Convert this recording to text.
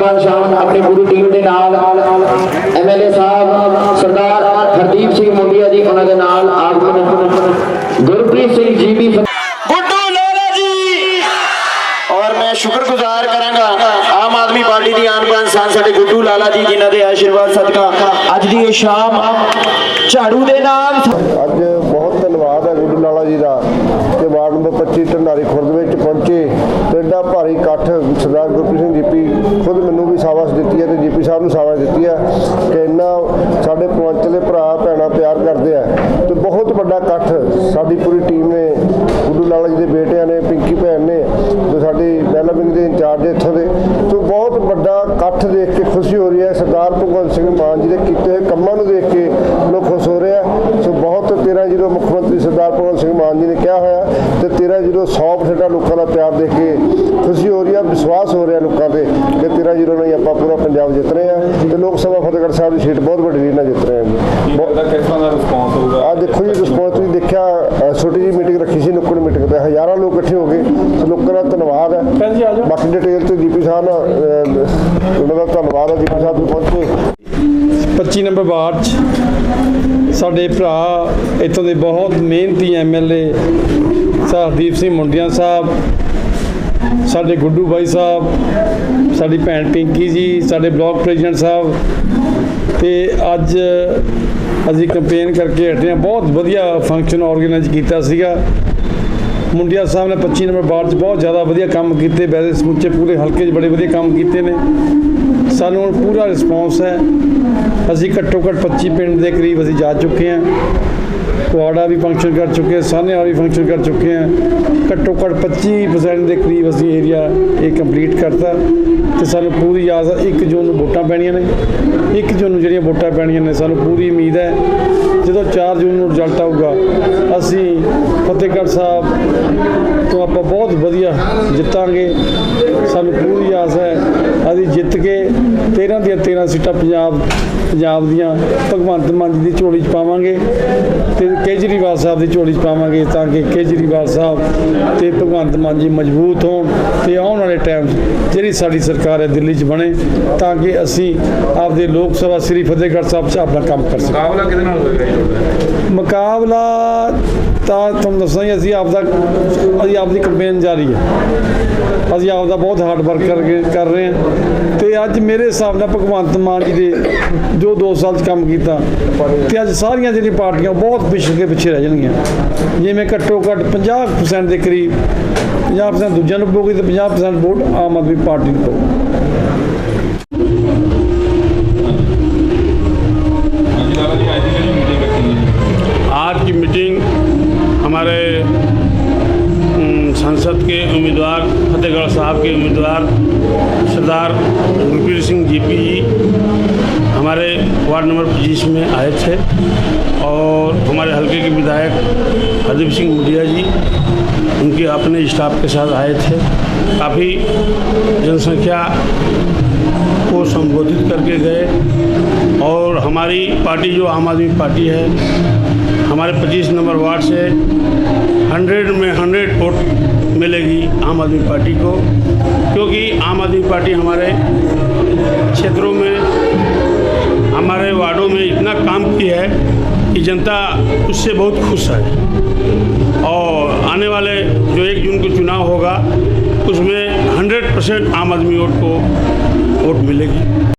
ਸ਼ਾਨ ਆਪਣੀ ਪੂਰੀ ਟੀਮ ਦੇ ਨਾਲ। ਐਮਐਲਏ ਸਾਹਿਬ ਸਰਦਾਰ ਹਰਦੀਪ ਸਿੰਘ ਮੁੰਡਿਆ ਜੀ ਉਹਨਾਂ ਦੇ ਨਾਲ ਆਗਮਨ ਗੁਰਪ੍ਰੀਤ ਸਿੰਘ ਜੀ ਵੀ ਗੁੱਡੂ ਲਾਲਾ ਜੀ। ਔਰ ਮੈਂ ਸ਼ੁਕਰਗੁਜ਼ਾਰ ਕਰਾਂਗਾ ਆਮ ਆਦਮੀ ਪਾਰਟੀ ਦੀ ਆਨ ਬਾਨ ਸ਼ਾਨ ਸਾਡੇ ਗੁੱਡੂ ਲਾਲਾ ਜੀ ਜਿਨ੍ਹਾਂ ਦੇ ਆਸ਼ੀਰਵਾਦ ਸਦਕਾ ਅੱਜ ਦੀ ਇਹ ਸ਼ਾਮ ਝਾੜੂ ਦੇ ਨਾਲ ਅੱਜ ਬਹੁਤ ਧੰਨਵਾਦ ਹੈ ਗੁੱਡੂ ਲਾਲਾ ਜੀ ਦਾ ਕਿ ਵਾਰਡ ਨੰਬਰ 25 ਢੰਡਾਰੀ ਖੁਰਦ ਵਿੱਚ ਪਹੁੰਚੇ। ਐਡਾ ਭਾਰੀ ਇਕੱਠ ਸਰਦਾਰ ਗੁਰਪ੍ਰੀਤ ਸਿੰਘ ਜੀਪੀ ਖੁਦ ਮੈਨੂੰ ਵੀ ਸਾਬਾਸ਼ ਦਿੱਤੀ ਹੈ ਤੇ ਜੀਪੀ ਸਾਹਿਬ ਨੂੰ ਸਾਬਾਸ਼ ਦਿੱਤੀ ਹੈ ਕਿ ਇੰਨਾ ਸਾਡੇ ਪੰਚ ਦੇ ਭਰਾ, ਭੈਣਾਂ ਪਿਆਰ ਕਰਦੇ ਆ ਤੇ ਬਹੁਤ ਵੱਡਾ ਇਕੱਠ ਸਾਡੀ ਪੂਰੀ ਟੀਮ ਨੇ, ਗੁੱਡੂ ਲਾਲਾ ਜੀ ਦੇ ਬੇਟਿਆਂ ਨੇ, ਪਿੰਕੀ ਭੈਣ ਨੇ ਤੇ ਸਾਡੀ ਡੈਵਲਪਮੈਂਟ ਦੇ ਇੰਚਾਰਜ ਇੱਥੋਂ ਦੇ। ਤੇ ਬਹੁਤ ਵੱਡਾ ਇਕੱਠ ਦੇਖ ਕੇ ਖੁਸ਼ੀ ਹੋ ਰਹੀ ਹੈ। ਸਰਦਾਰ ਭਗਵੰਤ ਸਿੰਘ ਮਾਨ ਜੀ ਦੇ ਕੀਤੇ ਹੋਏ ਕੰਮਾਂ ਨੂੰ ਦੇਖ ਕੇ ਲੋਕ ਖੁਸ਼ ਹੋ ਰਹੇ ਆ। ਸੋ ਬਹੁਤ 13 ਜਦੋਂ ਮੁੱਖ ਮੰਤਰੀ ਸਰਦਾਰ ਭਗਵੰਤ ਸਿੰਘ ਮਾਨ ਜੀ ਨੇ ਕਿਹਾ ਹੋਇਆ ਤੇ 13 ਜ਼ੀਰੋ 100% ਲੋਕਾਂ ਦਾ ਪਿਆਰ ਦੇਖ ਕੇ ਖੁਸ਼ੀ ਹੋ ਰਹੀ ਹੈ ਵਿਸ਼ਵਾਸ ਹੋ ਰਿਹਾ ਲੋਕਾਂ ਤੇ ਕਿ 13 ਜ਼ੀਰੋ ਨਾਲ ਹੀ ਆਪਾਂ ਪੂਰਾ ਪੰਜਾਬ ਜਿੱਤ ਰਹੇ ਆ। ਤੇ ਲੋਕ ਸਭਾ ਫਤਿਹਗੜ੍ਹ ਸਾਹਿਬ ਦੀ ਸੀਟ ਬਹੁਤ ਵੱਡੀ ਲੀਡ ਨਾਲ ਜਿੱਤ ਰਹੇ ਆ ਜੀ। ਕਿਸ ਤਰ੍ਹਾਂ ਦਾ ਰਿਸਪੌਂਸ ਹੋਊਗਾ? ਆ ਦੇਖੋ ਜੀ ਰਿਸਪੌਂਸ ਤੁਸੀਂ ਦੇਖਿਆ ਛੋਟੀ ਜੀ ਮੀਟਿੰਗ ਰੱਖੀ ਸੀ ਨੁੱਕੜ ਮੀਟਿੰਗ ਤੇ ਹਜ਼ਾਰਾਂ ਲੋਕ ਇਕੱਠੇ ਹੋ ਗਏ। ਲੋਕਾਂ ਦਾ ਧੰਨਵਾਦ ਹੈ। ਬਾਕੀ ਡਿਟੇਲ ਤੇ ਜੀਪੀ ਸਾਹਿਬ ਉਹਨਾਂ ਦਾ ਧੰਨਵਾਦ ਹੈ ਜੀਪੀ ਸਾਹਿਬ ਵੀ ਪਹੁੰਚੇ। 25 ਨੰਬਰ ਵਾਰਡ 'ਚ ਸਾਡੇ ਭਰਾ ਇੱਥੋਂ ਦੇ ਬਹੁਤ ਮਿਹਨਤੀ ਐਮਐਲਏ ਸਰਦੀਪ ਸਿੰਘ ਮੁੰਡਿਆਂ ਸਾਹਿਬ, ਸਾਡੇ ਗੁੱਡੂ ਬਾਈ ਸਾਹਿਬ, ਸਾਡੀ ਭੈਣ ਪਿੰਕੀ ਜੀ, ਸਾਡੇ ਬਲਾਕ ਪ੍ਰੈਜ਼ੀਡੈਂਟ ਸਾਹਿਬ ਤੇ ਅੱਜ ਅਸੀਂ ਕੰਪੇਨ ਕਰਕੇ ਹਟੇ ਹਾਂ। ਬਹੁਤ ਵਧੀਆ ਫੰਕਸ਼ਨ ਆਰਗੇਨਾਈਜ਼ ਕੀਤਾ ਸੀਗਾ। ਮੁੰਡਿਆ ਸਾਹਿਬ ਨੇ 25 ਨੰਬਰ ਵਾਰਡ 'ਚ ਬਹੁਤ ਜ਼ਿਆਦਾ ਵਧੀਆ ਕੰਮ ਕੀਤੇ ਵੈਸੇ ਸਮੁੱਚੇ ਪੂਰੇ ਹਲਕੇ 'ਚ ਬੜੇ ਵਧੀਆ ਕੰਮ ਕੀਤੇ ਨੇ। ਸਾਨੂੰ ਹੁਣ ਪੂਰਾ ਰਿਸਪੌਂਸ ਹੈ। ਅਸੀਂ ਘੱਟੋ ਘੱਟ 25 ਪਿੰਡ ਦੇ ਕਰੀਬ ਅਸੀਂ ਜਾ ਚੁੱਕੇ ਹਾਂ। ਕੁਆੜਾ ਵੀ ਫੰਕਸ਼ਨ ਕਰ ਚੁੱਕੇ ਹਾਂ ਸਾਨੇਵਾਲ ਵੀ ਫੰਕਸ਼ਨ ਕਰ ਚੁੱਕੇ ਹਾਂ ਘੱਟੋ ਘੱਟ 25% ਦੇ ਕਰੀਬ ਅਸੀਂ ਏਰੀਆ ਇਹ ਕੰਪਲੀਟ ਕਰਤਾ। ਤੇ ਸਾਨੂੰ ਪੂਰੀ ਆਸ ਹੈ 1 ਜੂਨ ਨੂੰ ਵੋਟਾਂ ਪੈਣੀਆਂ ਨੇ। 1 ਜੂਨ ਨੂੰ ਜਿਹੜੀਆਂ ਵੋਟਾਂ ਪੈਣੀਆਂ ਨੇ, ਸਾਨੂੰ ਪੂਰੀ ਉਮੀਦ ਹੈ, ਜਦੋਂ 4 ਜੂਨ ਨੂੰ ਰਿਜ਼ਲਟ ਆਊਗਾ, ਅਸੀਂ ਫਤਿਹਗੜ੍ਹ ਸਾਹਿਬ ਤੋਂ ਆਪਾਂ ਬਹੁਤ ਵਧੀਆ ਜਿੱਤਾਂਗੇ। ਸਾਨੂੰ ਪੂਰੀ ਆਸ ਹੈ ਅਸੀਂ ਜਿੱਤ ਕੇ 13 ਦੀਆਂ 13 ਸੀਟਾਂ ਪੰਜਾਬ ਪੰਜਾਬ ਦੀਆਂ ਭਗਵੰਤ ਮਾਨ ਜੀ ਦੀ ਝੋਲੀ 'ਚ ਪਾਵਾਂਗੇ ਤੇ ਕੇਜਰੀਵਾਲ ਸਾਹਿਬ ਦੀ ਝੋਲੀ 'ਚ ਪਾਵਾਂਗੇ ਤਾਂ ਕਿ ਕੇਜਰੀਵਾਲ ਸਾਹਿਬ ਤੇ ਭਗਵੰਤ ਮਾਨ ਜੀ ਮਜ਼ਬੂਤ ਹੋਣ ਤੇ ਆਉਣ ਵਾਲੇ ਟਾਈਮ 'ਚ ਜਿਹੜੀ ਸਾਡੀ ਸਰਕਾਰ ਹੈ ਦਿੱਲੀ 'ਚ ਬਣੇ ਤਾਂ ਕਿ ਅਸੀਂ ਆਪਦੇ ਲੋਕ ਸਭਾ ਸ੍ਰੀ ਫਤਿਹਗੜ੍ਹ ਸਾਹਿਬ 'ਚ ਆਪਣਾ ਕੰਮ ਕਰ ਸਕੀਏ। ਮੁਕਾਬਲਾ ਕਿਹਦੇ ਨਾਲ ਹੋਏਗਾ ਮੁਕਾਬਲਾ ਤਾਂ ਤੁਹਾਨੂੰ ਦੱਸਾਂ ਹੀ ਅਸੀਂ ਆਪਦਾ ਅਸੀਂ ਆਪਦੀ ਕੰਪੇਨ ਜਾਰੀ ਹੈ। ਅਸੀਂ ਆਪਦਾ ਬਹੁਤ ਹਾਰਡ ਵਰਕ ਕਰਕੇ ਕਰ ਰਹੇ ਹਾਂ। ਤੇ ਅੱਜ ਮੇਰੇ ਹਿਸਾਬ ਨਾਲ ਭਗਵੰਤ ਮਾਨ ਜੀ ਦੇ ਜੋ 2 ਸਾਲ ਚ ਕੰਮ ਕੀਤਾ, ਤੇ ਅੱਜ ਸਾਰੀਆਂ ਜਿਹੜੀਆਂ ਪਾਰਟੀਆਂ ਬਹੁਤ ਪਿਛੜ ਕੇ ਪਿੱਛੇ ਰਹਿ ਜਾਣਗੀਆਂ। ਜਿਵੇਂ ਘੱਟੋ ਘੱਟ 50% ਦੇ ਕਰੀਬ 50% ਦੂਜਿਆਂ ਨੂੰ ਪਊਗੀ ਤੇ 50% ਵੋਟ ਆਮ ਆਦਮੀ ਪਾਰਟੀ ਨੂੰ ਪਊਗੀ। संसद के उम्मीदवार, फतेहगढ़ साहब के उम्मीदवार, सरदार गुरप्रीत सिंह जीपी जी हमारे वार्ड नंबर पच्चीस में आए थे और हमारे हल्के के विधायक हरदीप सिंह मुंडिया जी, उनके अपने स्टाफ के साथ आए थे। काफ़ी जनसंख्या को संबोधित करके गए और हमारी पार्टी जो आम आदमी पार्टी है, हमारे 25 नंबर वार्ड से 100 में 100 वोट मिलेगी आम आदमी पार्टी को, क्योंकि आम आदमी पार्टी हमारे क्षेत्रों में, हमारे वार्डों में इतना काम किया है कि जनता उससे बहुत खुश है। और आने वाले जो एक जून को चुनाव होगा, उसमें 100 परसेंट आम आदमी वोट को, वोट मिलेगी।